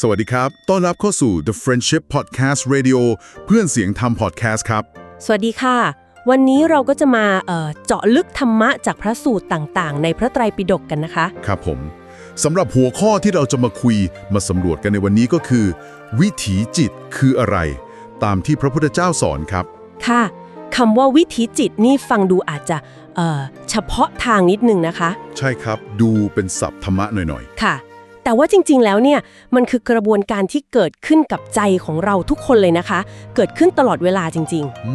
สวัสดีครับ ต้อนรับเข้าสู่ The Friendship Podcast Radio เพื่อนเสียงทำ podcast ครับ สวัสดีค่ะ วันนี้เราก็จะมาเอ่อเจาะลึกธรรมะจากพระสูตรต่างๆ ในพระไตรปิฎกกันนะคะ ครับผม สำหรับหัวข้อที่เราจะมาคุยมาสำรวจกันในวันนี้ก็คือ วิถีจิตคืออะไร ตามที่พระพุทธเจ้าสอนครับ ค่ะคำว่าวิถีจิตนี่ฟังดูอาจจะเอ่อเฉพาะทางนิดนึงนะคะ ใช่ครับ ดูเป็นศัพท์ธรรมะหน่อยค่ะ แต่ว่าจริงๆ แล้วเนี่ยมันคือกระบวนการที่เกิดขึ้นกับใจของเราทุกคนเลยนะคะ เกิดขึ้นตลอดเวลาจริง ๆ อื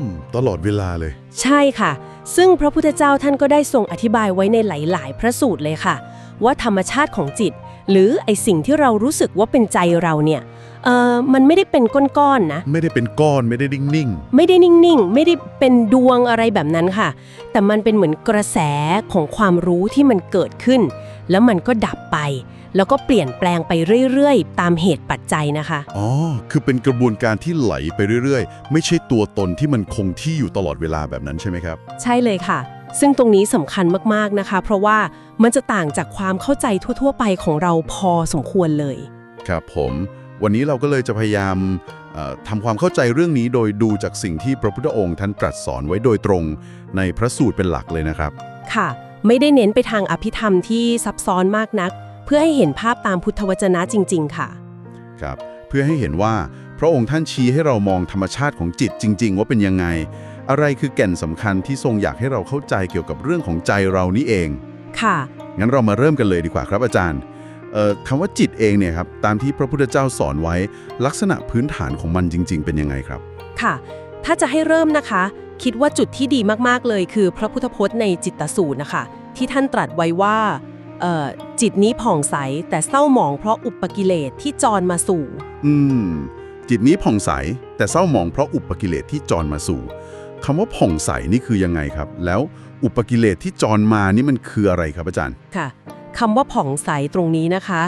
ม ตลอดเวลาเลยๆใช่ค่ะ ซึ่งพระพุทธเจ้าท่านก็ได้ทรงอธิบายไว้ในหลาย ๆ พระสูตรเลยค่ะ ว่าธรรมชาติของจิต หรือไอสิ่งที่เรารู้สึกว่าเป็นใจเราเนี่ยเออมันไม่ได้เป็นก้อนๆนะ ไม่ได้เป็นก้อนไม่ได้นิ่งไม่ได้นิ่งๆ ไม่ได้เป็นดวงอะไรแบบนั้นค่ะ แต่มันเป็นเหมือนกระแสของความรู้ที่มันเกิดขึ้น แล้วมันก็ดับไป แล้วก็เปลี่ยนแปลงไปเรื่อยๆ ตามเหตุปัจจัยนะคะๆอ๋อ คือเป็นกระบวนการที่ไหลไปเรื่อยๆ ไม่ใช่ตัวตนที่มันคงที่อยู่ตลอดเวลาแบบนั้นใช่ไหมครับ ใช่เลยค่ะ ซึ่งตรงนี้สำคัญมากๆนะคะ เพราะว่ามันจะต่างจากความเข้าใจทั่ว ๆ ไปของเราพอสมควรเลย ครับผม วันนี้เราก็เลยจะพยายามเอ่อทำความเข้าใจเรื่องนี้โดยดูจากสิ่งที่พระพุทธองค์ท่านตรัสสอนไว้โดยตรง ในพระสูตรเป็นหลักเลยนะครับ ค่ะ ไม่ได้เน้นไปทางอภิธรรมที่ซับซ้อนมากนัก เพื่อให้เห็นภาพตามพุทธวจนะจริง ๆ ค่ะ ครับเพื่อให้เห็นว่าพระองค์ท่านชี้ให้เรามองธรรมชาติของจิตจริง ๆ ว่าเป็นยังไง อะไรคือแก่นสำคัญที่ทรงอยากให้เราเข้าใจเกี่ยวกับเรื่องของใจเรานี่เอง ค่ะ งั้นเรามาเริ่มกันเลยดีกว่าครับอาจารย์เอ่อคำว่าจิตเองเนี่ยครับตามที่พระพุทธเจ้าสอนไว้ ลักษณะพื้นฐานของมันจริง ๆ เป็นยังไงครับ ค่ะ ถ้าจะให้เริ่มนะคะ คิดว่าจุดที่ดีมากๆเลยคือพระพุทธพจน์ในจิตตสูตรนะคะ ที่ท่านตรัสไว้ว่าเอ่อ จิตนี้ผ่องใสแต่เศร้าหมองเพราะอุปกิเลสที่จรมาสู่ อืม จิตนี้ผ่องใสแต่เศร้าหมองเพราะอุปกิเลสที่จรมาสู่คำว่าผ่องใสนี่คือยังไงครับ แล้วอุปกิเลสที่จรมานี่มันคืออะไรครับอาจารย์ ค่ะคำว่าผ่องใสตรงนี้นะคะ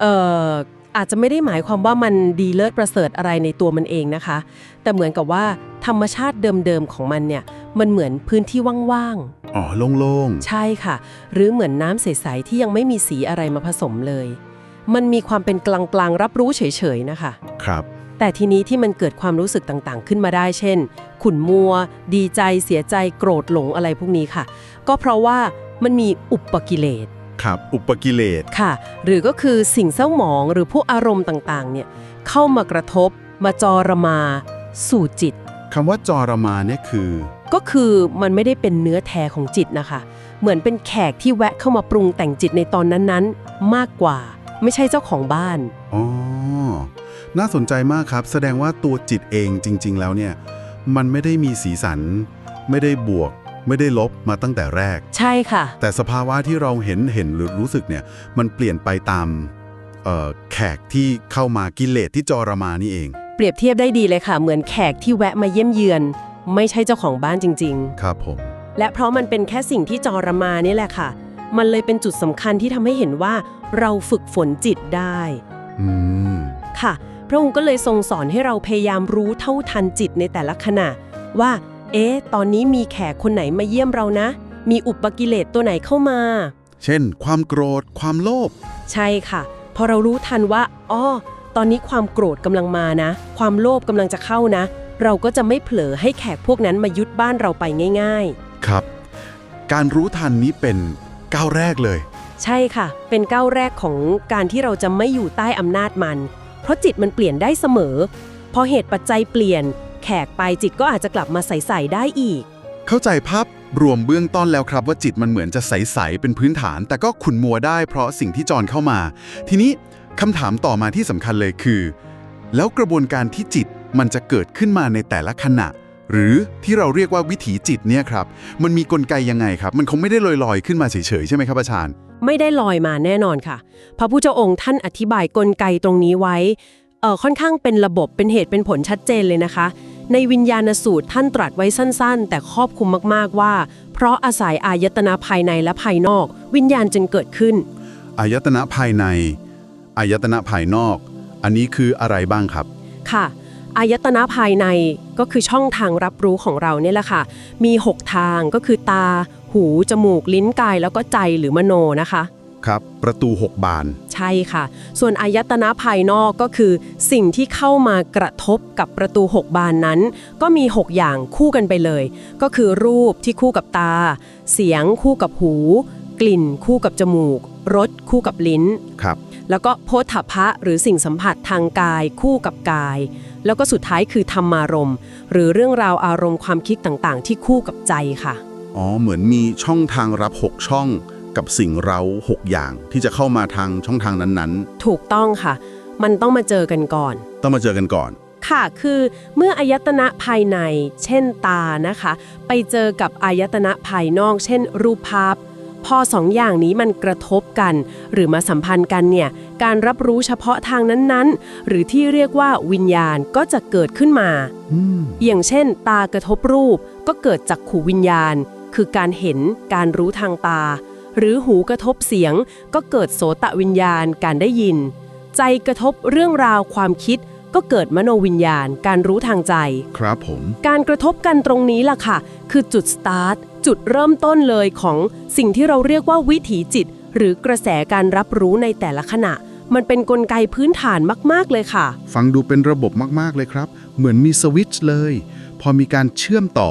เอ่อ อาจจะไม่ได้หมายความว่ามันดีเลิศประเสริฐอะไรในตัวมันเองนะคะ แต่เหมือนกับว่าธรรมชาติเดิมๆของมันเนี่ย มันเหมือนพื้นที่ว่างอ๋อโล่งๆ ใช่ค่ะ หรือเหมือนน้ำใสๆที่ยังไม่มีสีอะไรมาผสมเลย มันมีความเป็นกลางๆรับรู้เฉยๆนะคะๆครับ แต่ทีนี้ที่มันเกิดความรู้สึกต่างๆ ขึ้นมาได้ เช่น ขุ่นมัว ดีใจ เสียใจ โกรธหลงอะไรพวกนี้ค่ะ ก็เพราะว่ามันมีอุปกิเลส ครับ อุปกิเลสค่ะ หรือก็คือสิ่งเศร้าหมองหรือพวกอารมณ์ต่างๆ เนี่ยเข้ามากระทบ มาจอรมา สู่จิตคำว่าจรมาเนี่ยคือ ก็คือมันไม่ได้เป็นเนื้อแท้ของจิตนะคะ เหมือนเป็นแขกที่แวะเข้ามาปรุงแต่งจิตในตอนนั้นๆ มากกว่า ไม่ใช่เจ้าของบ้านอ๋อน่าสนใจมากครับ แสดงว่าตัวจิตเองจริง ๆ แล้วเนี่ย มันไม่ได้มีสีสัน ไม่ได้บวก ไม่ได้ลบมาตั้งแต่แรก ใช่ค่ะ แต่สภาวะที่เราเห็นเห็นหรือรู้สึกเนี่ย มันเปลี่ยนไปตามเอ่อแขกที่เข้ามากิเลสที่จรมานี่เอง เปรียบเทียบได้ดีเลยค่ะ เหมือนแขกที่แวะมาเยี่ยมเยือน ไม่ใช่เจ้าของบ้านจริง ๆ ครับผม และเพราะมันเป็นแค่สิ่งที่จรมานี่แหละค่ะ มันเลยเป็นจุดสำคัญที่ทำให้เห็นว่าเราฝึกฝนจิตได้ อืม ค่ะ พระองค์ก็เลยทรงสอนให้เราพยายามรู้เท่าทันจิตในแต่ละขณะว่า เอ๊ะ ตอนนี้มีแขกคนไหนมาเยี่ยมเรานะ มีอุปกิเลสตัวไหนเข้ามา เช่น ความโกรธ ความโลภ ใช่ค่ะ พอเรารู้ทันว่าอ๋อตอนนี้ความโกรธกำลังมานะ ความโลภกำลังจะเข้านะ เราก็จะไม่เผลอให้แขกพวกนั้นมายึดบ้านเราไปง่ายๆครับ การรู้ทันนี้เป็นก้าวแรกเลยใช่ค่ะ เป็นก้าวแรกของการที่เราจะไม่อยู่ใต้อำนาจมัน เพราะจิตมันเปลี่ยนได้เสมอ พอเหตุปัจจัยเปลี่ยน แขกไปจิตก็อาจจะกลับมาใส่ๆได้อีก เข้าใจภาพรวมเบื้องต้นแล้วครับว่าจิตมันเหมือนจะใส ๆ เป็นพื้นฐาน แต่ก็ขุนมัวได้เพราะสิ่งที่จรเข้ามา ทีนี้คำถามต่อมาที่สำคัญเลยคือ แล้วกระบวนการที่จิตมันจะเกิดขึ้นมาในแต่ละขณะ หรือที่เราเรียกว่าวิถีจิตเนี่ยครับ มันมีกลไกยังไงครับ มันคงไม่ได้ลอยๆขึ้นมาเฉยๆใช่ไหมครับอาจารย์ไม่ได้ลอยมาแน่นอนค่ะ พระพุทธองค์ท่านอธิบายกลไกตรงนี้ไว้เอ่อค่อนข้างเป็นระบบเป็นเหตุเป็นผลชัดเจนเลยนะคะ ในวิญญาณสูตรท่านตรัสไว้สั้นๆ แต่ครอบคลุมมากๆว่า เพราะอาศัยอายตนะภายในและภายนอก วิญญาณจึงเกิดขึ้น อายตนะภายใน อายตนะภายนอก อันนี้คืออะไรบ้างครับ ค่ะ อายตนะภายในก็คือช่องทางรับรู้ของเราเนี่ยแหละค่ะ มี 6 ทางก็คือตา หู จมูก ลิ้นกาย แล้วก็ใจหรือมโนนะคะ ครับ ประตูหกบาน ใช่ค่ะ ส่วนอายตนะภายนอกก็คือสิ่งที่เข้ามากระทบกับประตู 6 บานนั้น ก็มี 6 อย่างคู่กันไปเลย ก็คือรูปที่คู่กับตา เสียงคู่กับหู กลิ่นคู่กับจมูก รสคู่กับลิ้น ครับ แล้วก็โพธพะหรือสิ่งสัมผัสทางกายคู่กับกาย แล้วก็สุดท้ายคือธรรมารมณ์ หรือเรื่องราวอารมณ์ความคิดต่างๆ ที่คู่กับใจค่ะ อ๋อ เหมือนมีช่องทางรับ 6 ช่อง กับสิ่งเรา6อย่างที่จะเข้ามาทางช่องทางนั้นถูกต้องค่ะ มันต้องมาเจอกันก่อน ๆ ต้องมาเจอกันก่อน ค่ะคือเมื่ออายตนะภายใน เช่นตานะคะ ไปเจอกับอายตนะภายนอก เช่น รูปภาพ พอสองอย่างนี้มันกระทบกัน หรือมาสัมพันธ์กันเนี่ย การรับรู้เฉพาะทางนั้นๆ หรือที่เรียกว่าวิญญาณก็จะเกิดขึ้นมา อืม อย่างเช่น ตากระทบรูปก็เกิดจากขูวิญญาณ คือการเห็นการรู้ทางตา หรือหูกระทบเสียง ก็เกิดโสตวิญญาณการได้ยิน ใจกระทบเรื่องราวความคิด ก็เกิดมโนวิญญาณการรู้ทางใจ ครับผม การกระทบกันตรงนี้ล่ะค่ะ คือจุดสตาร์ทจุดเริ่มต้นเลยของสิ่งที่เราเรียกว่าวิถีจิต หรือกระแสการรับรู้ในแต่ละขณะ มันเป็นนกลไกพื้นฐานมากๆเลยค่ะ ฟังดูเป็นระบบมากๆเลยครับ เหมือนมีสวิตช์เลย พอมีการเชื่อมต่อ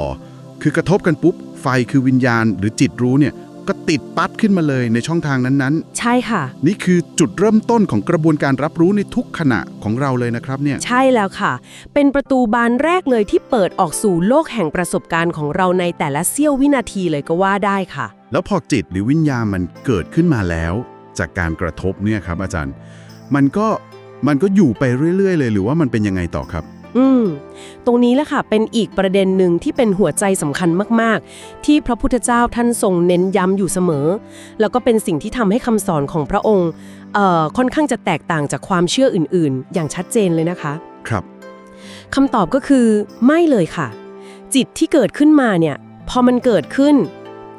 คือกระทบกันปุ๊บ ไฟคือวิญญาณหรือจิตรู้เนี่ย ก็ติดปั๊ดขึ้นมาเลยในช่องทางนั้นใช่ค่ะๆนี่คือจุดเริ่มต้นของกระบวนการรับรู้ในทุกขณะของเราเลยนะครับเนี่ย ใช่แล้วค่ะ เป็นประตูบานแรกเลยที่เปิดออกสู่โลกแห่งประสบการณ์ของเราในแต่ละเสี้ยววินาทีเลยก็ว่าได้ค่ะ แล้วพอจิตหรือวิญญาณมันเกิดขึ้นมาแล้ว จากการกระทบเนี่ยครับอาจารย์ มันก็มันก็อยู่ไปเรื่อย ๆ เลย หรือว่ามันเป็นยังไงต่อครับ อืม ตรงนี้แหละค่ะ เป็นอีกประเด็นหนึ่งที่เป็นหัวใจสำคัญมาก ๆ ที่พระพุทธเจ้าท่านทรงเน้นย้ำอยู่เสมอ แล้วก็เป็นสิ่งที่ทำให้คำสอนของพระองค์เอ่อค่อนข้างจะแตกต่างจากความเชื่ออื่น ๆ อย่างชัดเจนเลยนะคะ ครับคำตอบก็คือไม่เลยค่ะ จิตที่เกิดขึ้นมาเนี่ย พอมันเกิดขึ้น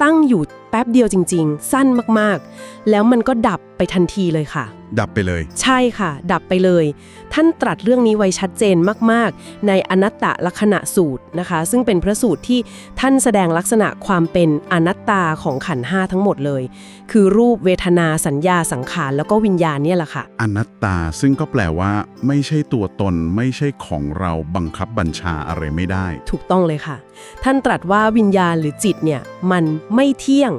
ตั้งอยู่แป๊บเดียวจริง ๆ สั้นมากๆ แล้วมันก็ดับไปทันทีเลยค่ะ ดับไปเลย ใช่ค่ะ ดับไปเลย ท่านตรัสเรื่องนี้ไว้ชัดเจนมากๆ ในอนัตตลักษณะสูตรนะคะ ซึ่งเป็นพระสูตรที่ท่านแสดงลักษณะความเป็นอนัตตาของขันธ์ห้าทั้งหมดเลย คือรูปเวทนาสัญญาสังขารแล้วก็วิญญาณเนี่ยแหละค่ะ อนัตตาซึ่งก็แปลว่า ไม่ใช่ตัวตนไม่ใช่ของเราบังคับบัญชาอะไรไม่ได้ ถูกต้องเลยค่ะ ท่านตรัสว่าวิญญาณหรือจิตเนี่ยมันไม่เที่ยง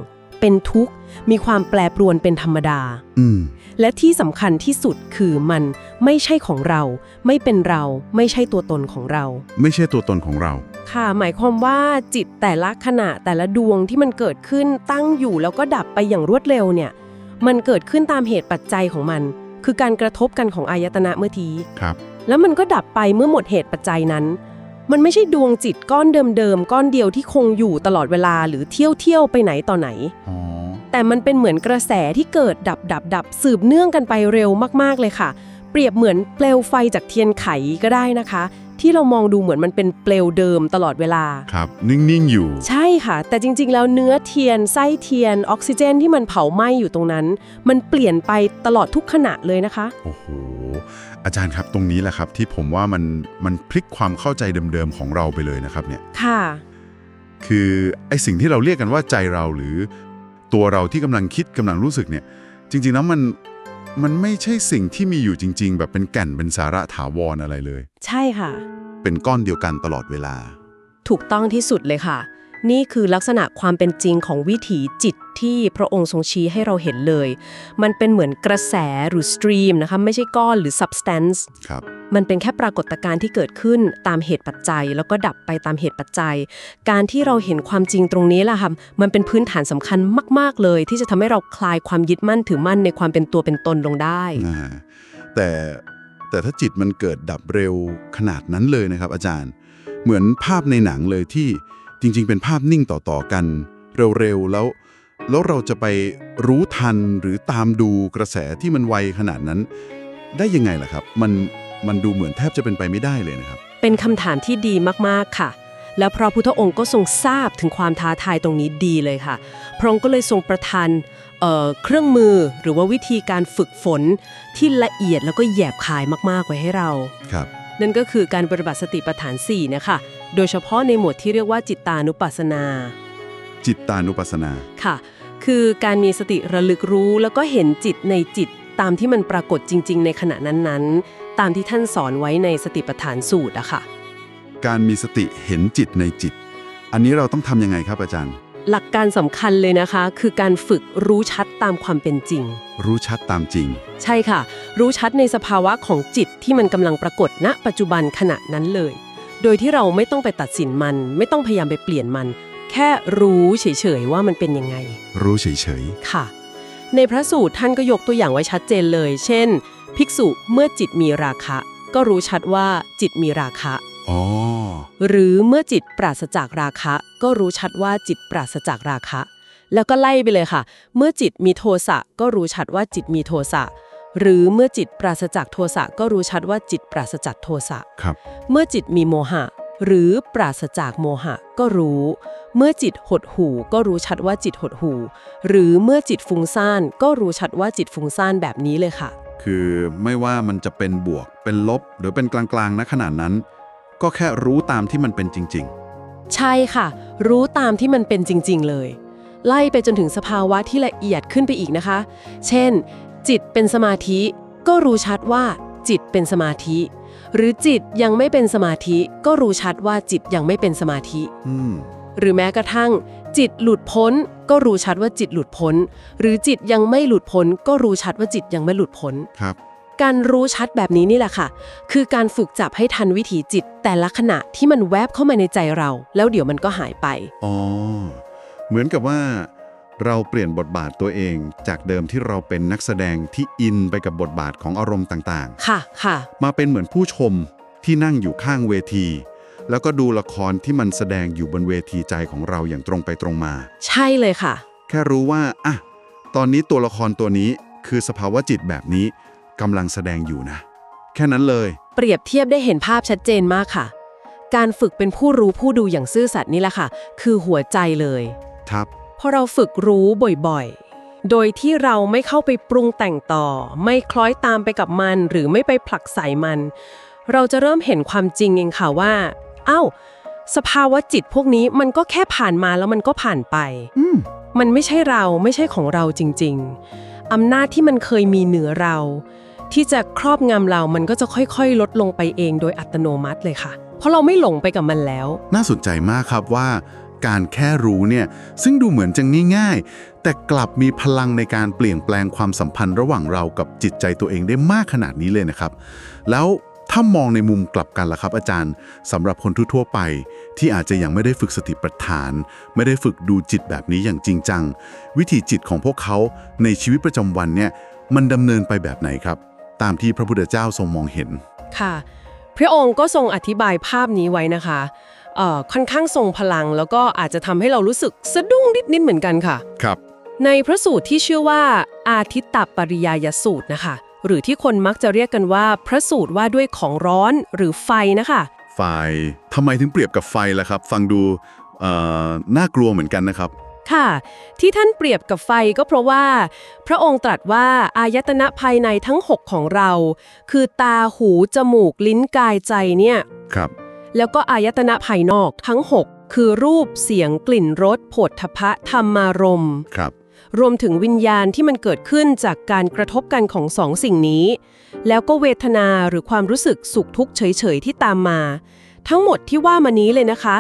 เป็นทุกข์ มีความแปรปรวนเป็นธรรมดา อืม และที่สำคัญที่สุดคือมันไม่ใช่ของเรา ไม่เป็นเราไม่ใช่ตัวตนของเรา ไม่ใช่ตัวตนของเรา ค่ะหมายความว่าจิตแต่ละขณะแต่ละดวงที่มันเกิดขึ้นตั้งอยู่แล้วก็ดับไปอย่างรวดเร็วเนี่ย มันเกิดขึ้นตามเหตุปัจจัยของมัน คือการกระทบกันของอายตนะเมื่อที ครับ แล้วมันก็ดับไปเมื่อหมดเหตุปัจจัยนั้น มันไม่ใช่ดวงจิตก้อนเดิมๆ ก้อนเดียวที่คงอยู่ตลอดเวลาหรือเที่ยวเที่ยวๆไปไหนต่อไหน อ๋อ แต่มันเป็นเหมือนกระแสที่เกิดดับดับดับสืบเนื่องกันไปเร็วมากๆเลยค่ะ เปรียบเหมือนเปลวไฟจากเทียนไขก็ได้นะคะ ที่เรามองดูเหมือนมันเป็นเปลวเดิมตลอดเวลา ครับ นิ่ง ๆ อยู่ ใช่ค่ะ แต่จริงๆ แล้วเนื้อเทียนไส้เทียนออกซิเจนที่มันเผาไหม้อยู่ตรงนั้น มันเปลี่ยนไปตลอดทุกขณะเลยนะคะ โอ้โห อาจารย์ครับตรงนี้แหละครับที่ผมว่ามันมันพลิกความเข้าใจเดิมๆของเราไปเลยนะครับเนี่ยค่ะ คือไอสิ่งที่เราเรียกกันว่าใจเราหรือตัวเราที่กำลังคิดกำลังรู้สึกเนี่ย จริงๆแล้วมันมันไม่ใช่สิ่งที่มีอยู่จริง ๆ แบบเป็นแก่นเป็นสาระถาวรอะไรเลย ใช่ค่ะ เป็นก้อนเดียวกันตลอดเวลา ถูกต้องที่สุดเลยค่ะ นี่คือลักษณะความเป็นจริงของวิถีจิตที่พระองค์ทรงชี้ให้เราเห็นเลย มันเป็นเหมือนกระแสหรือสตรีมนะคะไม่ใช่ก้อนหรือ substance ครับมันเป็นแค่ปรากฏการณ์ที่เกิดขึ้นตามเหตุปัจจัย แล้วก็ดับไปตามเหตุปัจจัย การที่เราเห็นความจริงตรงนี้แหละค่ะมันเป็นพื้นฐานสำคัญมาก ๆ เลย ที่จะทำให้เราคลายความยึดมั่นถือมั่นในความเป็นตัวเป็นตนลงได้อ่าแต่แต่ถ้าจิตมันเกิดดับเร็วขนาดนั้นเลยนะครับ อาจารย์ เหมือนภาพในหนังเลยที่ จริง ๆ เป็นภาพนิ่งต่อๆกันเร็วๆแล้ว แล้วเราจะไปรู้ทันหรือตามดูกระแสที่มันไวขนาดนั้น ได้ยังไงล่ะครับ มันมันดูเหมือนแทบจะเป็นไปไม่ได้เลยนะครับ เป็นคำถามที่ดีมากๆค่ะ แล้วพระพุทธองค์ก็ทรงทราบถึงความท้าทายตรงนี้ดีเลยค่ะ พระองค์ก็เลยทรงประทานเอ่อเครื่องมือหรือว่าวิธีการฝึกฝนที่ละเอียดแล้วก็แยบคายมากๆไว้ให้เราครับนั่นก็คือการปฏิบัติสติปัฏฐาน4นะคะ โดยเฉพาะในหมวดที่เรียกว่าจิตตานุปัสสนา จิตตานุปัสสนาค่ะ คือการมีสติระลึกรู้แล้วก็เห็นจิตในจิตตามที่มันปรากฏจริง ๆ ในขณะนั้นๆ ตามที่ท่านสอนไว้ในสติปัฏฐานสูตรอะค่ะ การมีสติเห็นจิตในจิต อันนี้เราต้องทำยังไงครับอาจารย์ หลักการสำคัญเลยนะคะ คือการฝึกรู้ชัดตามความเป็นจริง รู้ชัดตามจริง ใช่ค่ะ รู้ชัดในสภาวะของจิตที่มันกำลังปรากฏณปัจจุบันขณะนั้นเลย โดยที่เราไม่ต้องไปตัดสินมัน ไม่ต้องพยายามไปเปลี่ยนมัน แค่รู้เฉยๆว่ามันเป็นยังไง รู้เฉยค่ะ ในพระสูตรท่านก็ยกตัวอย่างไว้ชัดเจนเลย เช่น ภิกษุเมื่อจิตมีราคะ ก็รู้ชัดว่าจิตมีราคะ ๆอ๋อหรือเมื่อจิตปราศจากราคะ ก็รู้ชัดว่าจิตปราศจากราคะ แล้วก็ไล่ไปเลยค่ะ เมื่อจิตมีโทสะก็รู้ชัดว่าจิตมีโทสะ หรือเมื่อจิตปราศจากโทสะก็รู้ชัดว่าจิตปราศจากโทสะครับ เมื่อจิตมีโมหะ หรือปราศจากโมหะก็รู้ เมื่อจิตหดหู่ก็รู้ชัดว่าจิตหดหู่หรือเมื่อจิตฟุ้งซ่านก็รู้ชัดว่าจิตฟุ้งซ่านแบบนี้เลยค่ะ คือไม่ว่ามันจะเป็นบวก เป็นลบ หรือเป็นกลางๆณขนาดนั้น ก็แค่รู้ตามที่มันเป็นจริง ใช่ค่ะ รู้ตามที่มันเป็นจริง ๆ เลย ไล่ไปจนถึงสภาวะที่ละเอียดขึ้นไปอีกนะคะ เช่น จิตเป็นสมาธิ ก็รู้ชัดว่าจิตเป็นสมาธิ หรือจิตยังไม่เป็นสมาธิ ก็รู้ชัดว่าจิตยังไม่เป็นสมาธิๆอืม หรือแม้กระทั่ง จิตหลุดพ้น ก็รู้ชัดว่าจิตหลุดพ้น หรือจิตยังไม่หลุดพ้น ก็รู้ชัดว่าจิตยังไม่หลุดพ้น ครับ การรู้ชัดแบบนี้นี่แหละค่ะ คือการฝึกจับให้ทันวิถีจิต แต่ละขณะที่มันแวบเข้ามาในใจเรา แล้วเดี๋ยวมันก็หายไป อ๋อ เหมือนกับว่า เราเปลี่ยนบทบาทตัวเอง จากเดิมที่เราเป็นนักแสดงที่อินไปกับบทบาทของอารมณ์ต่างค่ะ ค่ะ ๆ มาเป็นเหมือนผู้ชมที่นั่งอยู่ข้างเวที แล้วก็ดูละครที่มันแสดงอยู่บนเวทีใจของเราอย่างตรงไปตรงมา ใช่เลยค่ะ แค่รู้ว่าอะตอนนี้ตัวละครตัวนี้คือสภาวะจิตแบบนี้กำลังแสดงอยู่นะ แค่นั้นเลย เปรียบเทียบได้เห็นภาพชัดเจนมากค่ะ การฝึกเป็นผู้รู้ผู้ดูอย่างซื่อสัตย์นี่แหละค่ะ คือหัวใจเลย ครับพ อเราฝึกรู้บ่อยๆ โดยที่เราไม่เข้าไปปรุงแต่งต่อ ไม่คล้อยตามไปกับมัน หรือไม่ไปผลักใส่มัน เราจะเริ่มเห็นความจริงเองค่ะว่า เอ้า สภาวะจิตพวกนี้มันก็แค่ผ่านมาแล้วมันก็ผ่านไปอืมมันไม่ใช่เราไม่ใช่ของเราจริง ๆ อำนาจที่มันเคยมีเหนือเรา ที่จะครอบงำเรา มันก็จะค่อยๆ ลดลงไปเองโดยอัตโนมัติเลยค่ะ เพราะเราไม่หลงไปกับมันแล้ว น่าสนใจมากครับว่า การแค่รู้เนี่ยซึ่งดูเหมือนจะง่ายๆ แต่กลับมีพลังในการเปลี่ยนแปลงความสัมพันธ์ระหว่างเรากับจิตใจตัวเองได้มากขนาดนี้เลยนะครับ แล้วถ้ามองในมุมกลับกันล่ะครับ อาจารย์สำหรับคนทั่วๆไป ที่อาจจะยังไม่ได้ฝึกสติปัฏฐาน ไม่ได้ฝึกดูจิตแบบนี้อย่างจริงจัง วิธีจิตของพวกเขาในชีวิตประจำวันเนี่ยมันดำเนินไปแบบไหนครับ ตามที่พระพุทธเจ้าทรงมองเห็นค่ะ พระองค์ก็ทรงอธิบายภาพนี้ไว้นะคะ ค่อนข้างทรงพลัง แล้วก็อาจจะทำให้เรารู้สึกสะดุ้งนิดๆเหมือนกันค่ะ ครับ ในพระสูตรที่ชื่อว่า อาทิตตปริยายสูตรนะคะ หรือที่คนมักจะเรียกกันว่าพระสูตรว่าด้วยของร้อนหรือไฟนะคะไฟทำไมถึงเปรียบกับไฟล่ะครับ ฟังดูเอ่อน่ากลัวเหมือนกันนะครับค่ะ ที่ท่านเปรียบกับไฟก็เพราะว่า พระองค์ตรัสว่าอายตนะภายในทั้ง 6 ของเรา คือตาหู จมูก ลิ้นกายใจเนี่ยครับ แล้วก็อายตนะภายนอกทั้ง 6 คือรูปเสียงกลิ่นรสโผฏฐพะธรรมารมณ์ครับ รวมถึงวิญญาณที่มันเกิดขึ้นจากการกระทบกันของสองสิ่งนี้ แล้วก็เวทนาหรือความรู้สึกสุขทุกข์เฉยๆที่ตามมา ทั้งหมดที่ว่ามานี้เลยนะคะ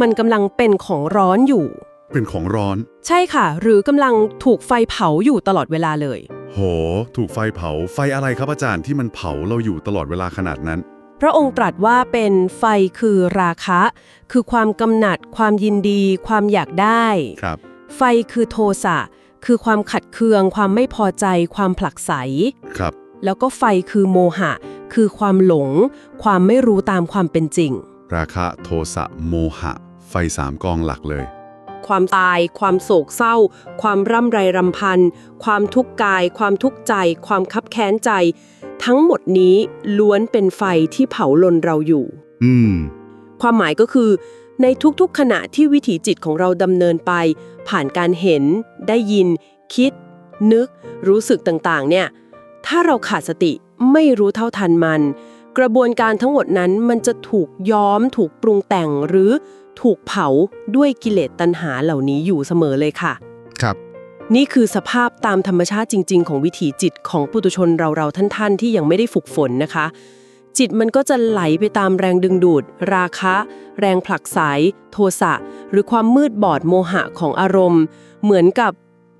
มันกำลังเป็นของร้อนอยู่ เป็นของร้อน ใช่ค่ะ หรือกำลังถูกไฟเผาอยู่ตลอดเวลาเลย โห ถูกไฟเผา ไฟอะไรครับอาจารย์ที่มันเผาเราอยู่ตลอดเวลาขนาดนั้น พระองค์ตรัสว่าเป็นไฟคือราคะ คือความกำหนัด ความยินดี ความอยากได้ ครับ ไฟคือโทสะ คือความขัดเคือง ความไม่พอใจ ความผลักไส ครับ แล้วก็ไฟคือโมหะ คือความหลง ความไม่รู้ตามความเป็นจริง ราคะโทสะโมหะ ไฟสามกองหลักเลย ความตาย ความโศกเศร้า ความร่ำไรรำพัน ความทุกข์กาย ความทุกข์ใจ ความคับแค้นใจ ทั้งหมดนี้ล้วนเป็นไฟที่เผาลนเราอยู่ อืม ความหมายก็คือ ในทุกๆขณะที่วิถีจิตของเราดำเนินไป ผ่านการเห็น ได้ยิน คิด นึก รู้สึกต่างๆ เนี่ย ถ้าเราขาดสติไม่รู้เท่าทันมัน กระบวนการทั้งหมดนั้นมันจะถูกย้อม ถูกปรุงแต่งหรือถูกเผาด้วยกิเลสตัณหาเหล่านี้อยู่เสมอเลยค่ะครับ นี่คือสภาพตามธรรมชาติจริง ๆ ของวิถีจิตของปุถุชนเราๆท่าน ๆ ที่ยังไม่ได้ฝึกฝนนะคะ จิตมันก็จะไหลไปตามแรงดึงดูด ราคะ แรงผลักไสโทสะ หรือความมืดบอดโมหะของอารมณ์ เหมือนกับ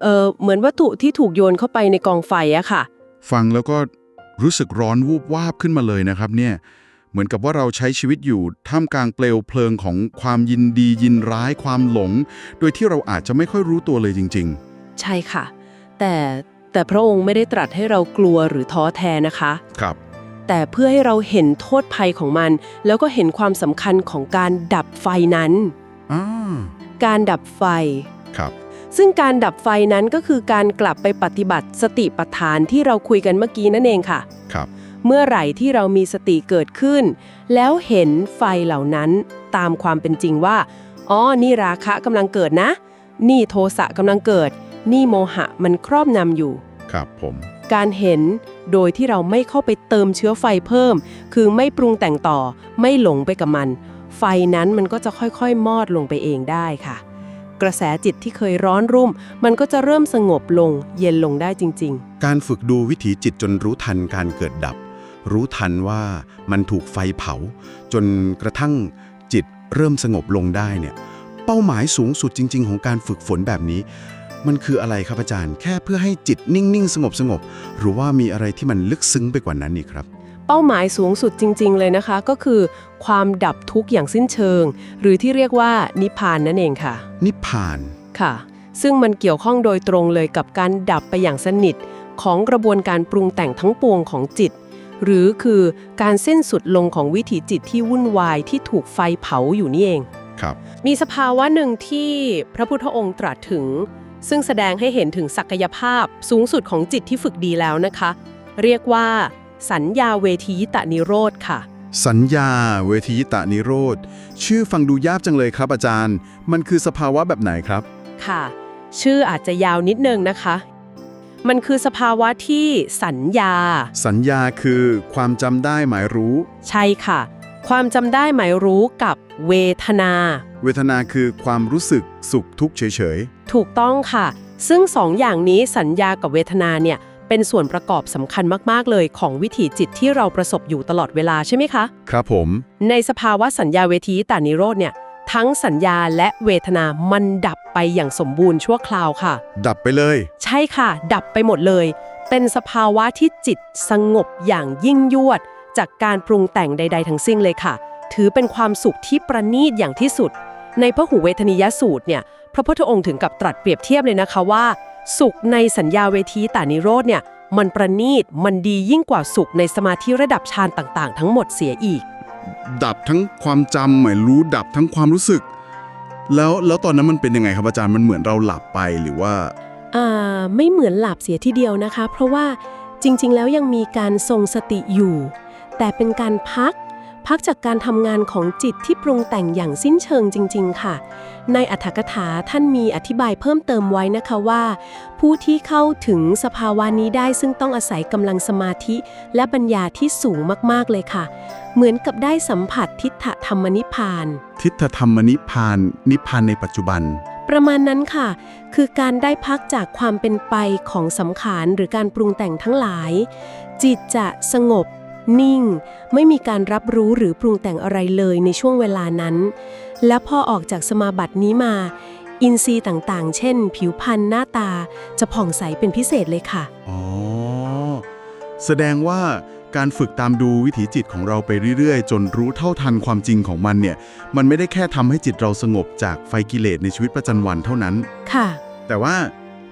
เออเหมือนวัตถุที่ถูกโยนเข้าไปในกองไฟอะค่ะ ฟังแล้วก็รู้สึกร้อนวูบวาบขึ้นมาเลยนะครับเนี่ยเหมือนกับว่าเราใช้ชีวิตอยู่ท่ามกลางเปลวเพลิงของความยินดียินร้ายความหลง โดยที่เราอาจจะไม่ค่อยรู้ตัวเลยจริง ใช่ค่ะ แต่แต่พระองค์ไม่ได้ตรัสให้เรากลัวหรือท้อแท้นะคะๆครับ แต่เพื่อให้เราเห็นโทษภัยของมัน แล้วก็เห็นความสำคัญของการดับไฟนั้นอ่าการดับไฟ ครับ ซึ่งการดับไฟนั้นก็คือการกลับไปปฏิบัติสติปัฏฐานที่เราคุยกันเมื่อกี้นั่นเองค่ะ ครับ เมื่อไหร่ที่เรามีสติเกิดขึ้น แล้วเห็นไฟเหล่านั้นตามความเป็นจริงว่า อ๋อ นี่ราคะกำลังเกิดนะ นี่โทสะกำลังเกิด นี่โมหะมันครอบงำอยู่ ครับผม การเห็นโดยที่เราไม่เข้าไปเติมเชื้อไฟเพิ่ม คือไม่ปรุงแต่งต่อ ไม่หลงไปกับมัน ไฟนั้นมันก็จะค่อยๆ มอดลงไปเองได้ค่ะ กระแสจิตที่เคยร้อนรุ่ม มันก็จะเริ่มสงบลง เย็นลงได้จริง การฝึกดูวิถีจิตจนรู้ทันการเกิดดับ รู้ทันว่ามันถูกไฟเผา จนกระทั่งจิตเริ่มสงบลงได้เนี่ย เป้าหมายสูงสุดจริง ๆ ของการฝึกฝนแบบนี้ มันคืออะไรครับอาจารย์ แค่เพื่อให้จิตนิ่งๆ สงบสงบๆหรือว่ามีอะไรที่มันลึกซึ้งไปกว่านั้นอีกครับๆเป้าหมายสูงสุดจริง ๆ เลยนะคะ ก็คือความดับทุกข์อย่างสิ้นเชิง หรือที่เรียกว่านิพพานนั่นเองค่ะ นิพพานค่ะ ซึ่งมันเกี่ยวข้องโดยตรงเลยกับการดับไปอย่างสนิทของกระบวนการปรุงแต่งทั้งปวงของจิต หรือคือการสิ้นสุดลงของวิถีจิตที่วุ่นวายที่ถูกไฟเผาอยู่นี่เอง ครับ มีสภาวะหนึ่งที่พระพุทธองค์ตรัสถึง ซึ่งแสดงให้เห็นถึงศักยภาพสูงสุดของจิตที่ฝึกดีแล้วนะคะ เรียกว่า สัญญาเวทียตานิโรธค่ะ สัญญาเวทียิตะนิโรธ ชื่อฟังดูยากจังเลยครับอาจารย์ มันคือสภาวะแบบไหนครับ ค่ะ ชื่ออาจจะยาวนิดนึงนะคะ มันคือสภาวะที่สัญญา สัญญาคือความจำได้หมายรู้ ใช่ค่ะ ความจำได้หมายรู้กับเวทนา เวทนาคือความรู้สึกสุขทุกข์เฉยถูกต้องค่ะ ซึ่งสองอย่างนี้สัญญากับเวทนาเนี่ย เป็นส่วนประกอบสำคัญมาก ๆ เลยของวิถีจิตที่เราประสบอยู่ตลอดเวลาใช่ไหมคะ ๆ ครับผม ในสภาวะสัญญาเวทีตานิโรธเนี่ย ทั้งสัญญาและเวทนามันดับไปอย่างสมบูรณ์ชั่วคราวค่ะ ดับไปเลย ใช่ค่ะ ดับไปหมดเลย เป็นสภาวะที่จิตสงบอย่างยิ่งยวด จากการปรุงแต่งใด ๆ ทั้งสิ้นเลยค่ะ ถือเป็นความสุขที่ประณีตอย่างที่สุด ในพระหูเวทนิยสูตรเนี่ย พระพุทธองค์ถึงกับตรัสเปรียบเทียบเลยนะคะว่า สุขในสัญญาเวทีตานิโรธเนี่ย มันประณีต มันดียิ่งกว่าสุขในสมาธิระดับฌานต่างๆ ทั้งหมดเสียอีก ดับทั้งความจำหมายรู้ดับทั้งความรู้สึก แล้วแล้วตอนนั้นมันเป็นยังไงครับอาจารย์มันเหมือนเราหลับไปหรือว่าอ่าไม่เหมือนหลับเสียทีเดียวนะคะ เพราะว่าจริง ๆ แล้วยังมีการทรงสติอยู่ แต่เป็นการพัก พักจากการทำงานของจิตที่ปรุงแต่งอย่างสิ้นเชิงจริง ๆ ค่ะ ในอัธกถาท่านมีอธิบายเพิ่มเติมไว้นะคะว่า ผู้ที่เข้าถึงสภาวะนี้ได้ซึ่งต้องอาศัยกำลังสมาธิ และปัญญาที่สูงมากๆเลยค่ะ เหมือนกับได้สัมผัสทิฏฐธรรมนิพพาน ทิฏฐธรรมนิพพาน นิพพานในปัจจุบัน ประมาณนั้นค่ะ คือการได้พักจากความเป็นไปของสังขารหรือการปรุงแต่งทั้งหลาย จิตจะสงบ นิ่ง ไม่มีการรับรู้หรือปรุงแต่งอะไรเลยในช่วงเวลานั้น และพอออกจากสมาบัตินี้มา อินทรีย์ต่างๆ เช่น ผิวพรรณหน้าตาจะผ่องใสเป็นพิเศษเลยค่ะ อ๋อ แสดงว่าการฝึกตามดูวิถีจิตของเราไปเรื่อยๆ จนรู้เท่าทันความจริงของมันเนี่ย มันไม่ได้แค่ทำให้จิตเราสงบจากไฟกิเลสในชีวิตประจำวันเท่านั้น ค่ะ แต่ว่า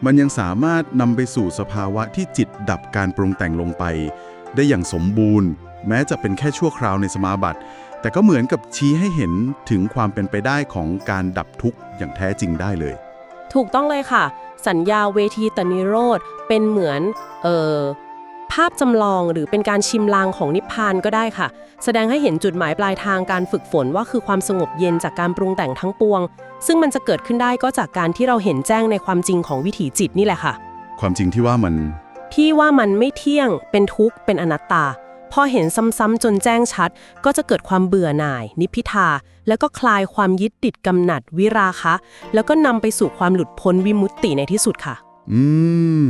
มันยังสามารถนำไปสู่สภาวะที่จิตดับการปรุงแต่งลงไป ได้อย่างสมบูรณ์ แม้จะเป็นแค่ชั่วคราวในสมาบัติ แต่ก็เหมือนกับชี้ให้เห็นถึงความเป็นไปได้ของการดับทุกข์อย่างแท้จริงได้เลย ถูกต้องเลยค่ะ สัญญาเวทีตนิโรธเป็นเหมือนเอ่อภาพจำลองหรือเป็นการชิมลางของนิพพานก็ได้ค่ะ แสดงให้เห็นจุดหมายปลายทางการฝึกฝนว่าคือความสงบเย็นจากการปรุงแต่งทั้งปวง ซึ่งมันจะเกิดขึ้นได้ก็จากการที่เราเห็นแจ้งในความจริงของวิถีจิตนี่แหละค่ะ ความจริงที่ว่ามัน ที่ว่ามันไม่เที่ยง เป็นทุกข์ เป็นอนัตตา พอเห็นซ้ำๆจนแจ้งชัด ก็จะเกิดความเบื่อหน่าย นิพพิทา แล้วก็คลายความยึดติดกำหนัดวิราคะ แล้วก็นำไปสู่ความหลุดพ้นวิมุตติในที่สุดค่ะ อืม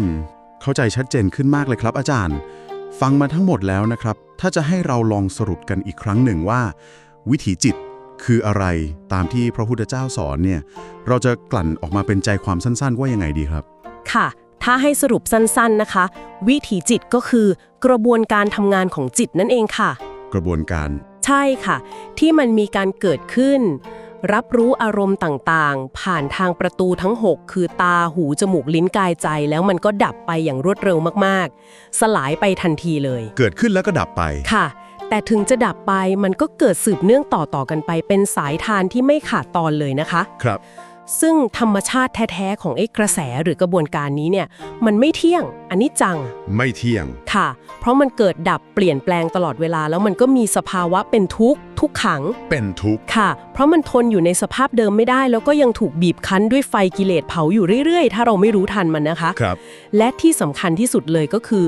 เข้าใจชัดเจนขึ้นมากเลยครับ อาจารย์ ฟังมาทั้งหมดแล้วนะครับ ถ้าจะให้เราลองสรุปกันอีกครั้งหนึ่งว่า วิถีจิตคืออะไรตามที่พระพุทธเจ้าสอนเนี่ย เราจะกลั่นออกมาเป็นใจความสั้น ๆ ว่ายังไงดีครับ ค่ะ ถ้าให้สรุปสั้นๆนะคะ วิถีจิตก็คือกระบวนการทำงานของจิตนั่นเองค่ะ กระบวนการ ใช่ค่ะ ที่มันมีการเกิดขึ้น รับรู้อารมณ์ต่างๆ ผ่านทางประตูทั้ง 6 คือตาหูจมูกลิ้นกายใจ แล้วมันก็ดับไปอย่างรวดเร็วมากๆ สลายไปทันทีเลยเกิดขึ้นแล้วก็ดับไป ค่ะ แต่ถึงจะดับไปมันก็เกิดสืบเนื่องต่อๆกันไปเป็นสายทานที่ไม่ขาดตอนเลยนะคะ ครับ ซึ่งธรรมชาติแท้ๆของไอ้กระแสหรือกระบวนการนี้เนี่ยมันไม่เที่ยงอันนี้จังไม่เที่ยง ค่ะ เพราะมันเกิดดับเปลี่ยนแปลงตลอดเวลา แล้วมันก็มีสภาวะเป็นทุกข์ทุกขัง เป็นทุกข์ ค่ะ เพราะมันทนอยู่ในสภาพเดิมไม่ได้ แล้วก็ยังถูกบีบคั้นด้วยไฟกิเลสเผาอยู่เรื่อยๆ ถ้าเราไม่รู้ทันมันนะคะ ครับ และที่สำคัญที่สุดเลยก็คือ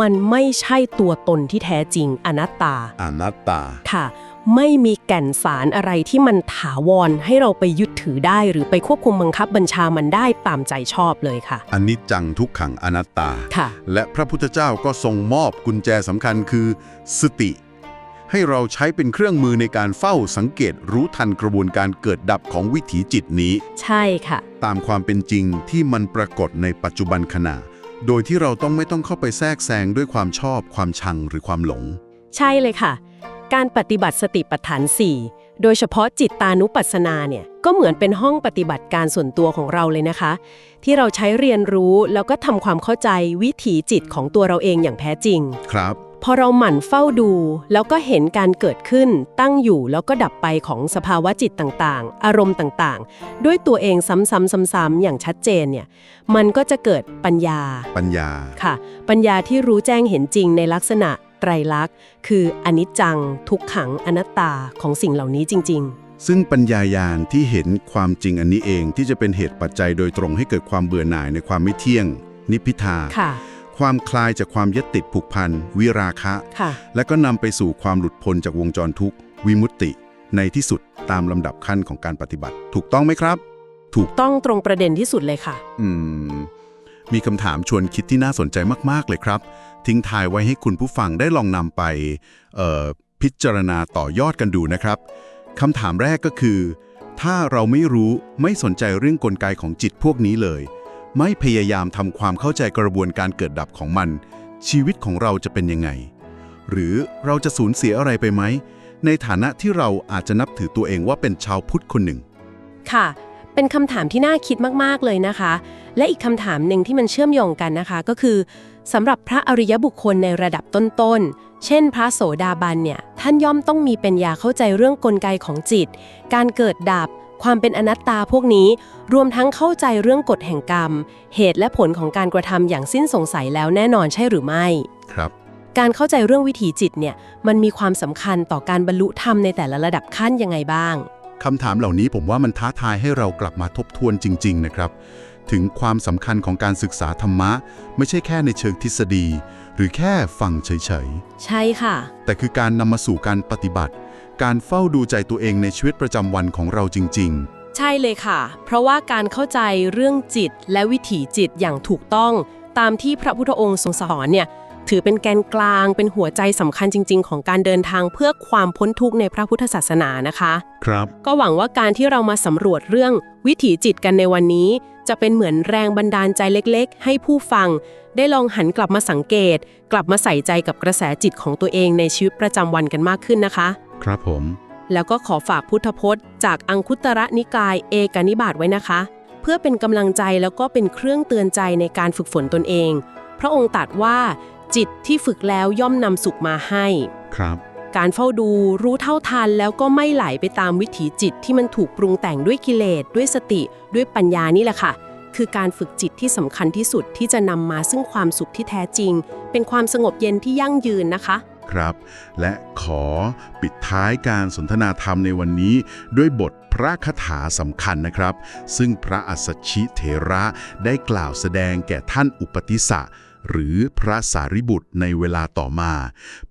มันไม่ใช่ตัวตนที่แท้จริงอนัตตา อนัตตา ค่ะ ไม่มีแก่นสารอะไรที่มันถาวรให้เราไปยึดถือได้ หรือไปควบคุมบังคับบัญชามันได้ตามใจชอบเลยค่ะอนิจจังทุกขังอนัตตา ค่ะ และพระพุทธเจ้าก็ทรงมอบกุญแจสำคัญคือ สติ ให้เราใช้เป็นเครื่องมือในการเฝ้าสังเกตรู้ทันกระบวนการเกิดดับของวิถีจิตนี้ ใช่ค่ะ ตามความเป็นจริงที่มันปรากฏในปัจจุบันขณะ โดยที่เราต้องไม่ต้องเข้าไปแทรกแซงด้วยความชอบ ความชังหรือความหลง ใช่เลยค่ะ การปฏิบัติสติปัฏฐาน 4 โดยเฉพาะจิตตานุปัสสนาเนี่ยก็เหมือนเป็นห้องปฏิบัติการส่วนตัวของเราเลยนะคะ ที่เราใช้เรียนรู้แล้วก็ทำความเข้าใจวิถีจิตของตัวเราเองอย่างแท้จริง ครับ พอเราหมั่นเฝ้าดู แล้วก็เห็นการเกิดขึ้น ตั้งอยู่แล้วก็ดับไปของสภาวะจิตต่างๆ อารมณ์ต่างๆ ด้วยตัวเองซ้ำๆๆๆอย่างชัดเจนเนี่ยมันก็จะเกิดปัญญาปัญญาค่ะ ปัญญาที่รู้แจ้งเห็นจริงในลักษณะ ไตรลักษณ์ คืออนิจจัง ทุกขังอนัตตาของสิ่งเหล่านี้จริงซึ่งปัญญายาณที่เห็นความจริงอันนี้เองที่จะเป็นเหตุปัจจัยโดยตรงให้เกิดความเบื่อหน่ายในความไม่เที่ยง นิพพิทาๆค่ะ ความคลายจากความยึดติดผูกพัน วิราคะ ค่ะ และก็นำไปสู่ความหลุดพ้นจากวงจรทุกข์ วิมุตติ ในที่สุดตามลำดับขั้นของการปฏิบัติ ถูกต้องไหมครับ ถูก ต้องตรงประเด็นที่สุดเลยค่ะ อืม มีคำถามชวนคิดที่น่าสนใจมาก ๆ เลยครับ ทิ้งทายไว้ให้คุณผู้ฟังได้ลองนำไปพิจารณาต่อยอดกันดูนะครับคำถามแรกก็คือ ถ้าเราไม่รู้ไม่สนใจเรื่องกลไกของจิตพวกนี้เลย ไม่พยายามทำความเข้าใจกระบวนการเกิดดับของมัน ชีวิตของเราจะเป็นยังไง หรือเราจะสูญเสียอะไรไปไหม ในฐานะที่เราอาจจะนับถือตัวเองว่าเป็นชาวพุทธคนหนึ่ง ค่ะ เป็นคำถามที่น่าคิดมาก ๆ เลยนะคะ และอีกคำถามหนึ่งที่มันเชื่อมโยงกันนะคะก็คือ สำหรับพระอริยบุคคลในระดับต้นๆ เช่นพระโสดาบันเนี่ย ท่านย่อมต้องมีปัญญาเข้าใจเรื่องกลไกของจิต การเกิดดับ ความเป็นอนัตตาพวกนี้ รวมทั้งเข้าใจเรื่องกฎแห่งกรรม เหตุและผลของการกระทำอย่างสิ้นสงสัยแล้วแน่นอนใช่หรือไม่ ครับ การเข้าใจเรื่องวิถีจิตเนี่ย มันมีความสำคัญต่อการบรรลุธรรมในแต่ละระดับขั้นยังไงบ้างคำถามเหล่านี้ผมว่ามันท้าทายให้เรากลับมาทบทวนจริง ๆ นะครับ ถึงความสำคัญของการศึกษาธรรมะ ไม่ใช่แค่ในเชิงทฤษฎี หรือแค่ฟังเฉยใช่ค่ะๆแต่คือการนำมาสู่การปฏิบัติ การเฝ้าดูใจตัวเองในชีวิตประจำวันของเราจริงใช่เลยค่ะ เพราะว่าการเข้าใจเรื่องจิตและวิถีจิตอย่างถูกต้อง ตามที่พระพุทธองค์ทรงสอนเนี่ย ถือเป็นแกนกลาง เป็นหัวใจสำคัญจริง ๆ ของการเดินทางเพื่อความพ้นทุกข์ในพระพุทธศาสนานะคะๆครับ ก็หวังว่าการที่เรามาสำรวจเรื่องวิถีจิตกันในวันนี้ จะเป็นเหมือนแรงบันดาลใจเล็กๆ ให้ผู้ฟัง ได้ลองหันกลับมาสังเกต กลับมาใส่ใจกับกระแสจิตของตัวเองในชีวิตประจำวันกันมากขึ้นนะคะ ครับผม แล้วก็ขอฝากพุทธพจน์ จากอังคุตระนิกายเอกนิบาตไว้นะคะ เพื่อเป็นกำลังใจแล้วก็เป็นเครื่องเตือนใจในการฝึกฝนตนเอง พระองค์ตรัสว่า จิตที่ฝึกแล้วย่อมนำสุขมาให้ ครับ การเฝ้าดูรู้เท่าทันแล้วก็ไม่ไหลไปตามวิถีจิตที่มันถูกปรุงแต่งด้วยกิเลส ด้วยสติ ด้วยปัญญานี่แหละค่ะ คือการฝึกจิตที่สำคัญที่สุดที่จะนำมาซึ่งความสุขที่แท้จริง เป็นความสงบเย็นที่ยั่งยืนนะคะ ครับ และขอปิดท้ายการสนทนาธรรมในวันนี้ ด้วยบทพระคาถาสำคัญนะครับ ซึ่งพระอัสสชิเถระได้กล่าวแสดงแก่ท่านอุปติสสะ หรือพระสารีบุตรในเวลาต่อมา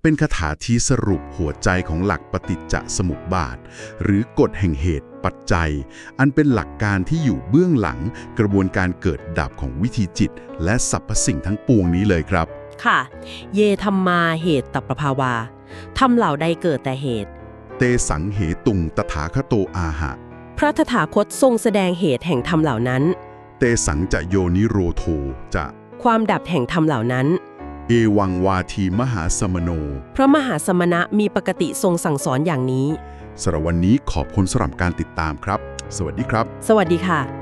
เป็นคาถาที่สรุปหัวใจของหลักปฏิจจสมุปบาท หรือกฎแห่งเหตุปัจจัย อันเป็นหลักการที่อยู่เบื้องหลังกระบวนการเกิดดับของวิธีจิต และสรรพสิ่งทั้งปวงนี้เลยครับ ค่ะ เยธรรมาเหตุตัปภาวาทำเหล่าใดเกิดแต่เหตุ เตสังเหตุงตถาคโตอาหะ พระตถาคตทรงแสดงเหตุแห่งธรรมเหล่านั้น เตสังจะโยนิโรโทจะ ความดับแห่งธรรมเหล่านั้น เอวังวาทีมหาสมโน พระมหาสมณะมีปกติทรงสั่งสอนอย่างนี้ สำหรับวันนี้ขอบคุณสำหรับการติดตามครับ สวัสดีครับ สวัสดีค่ะ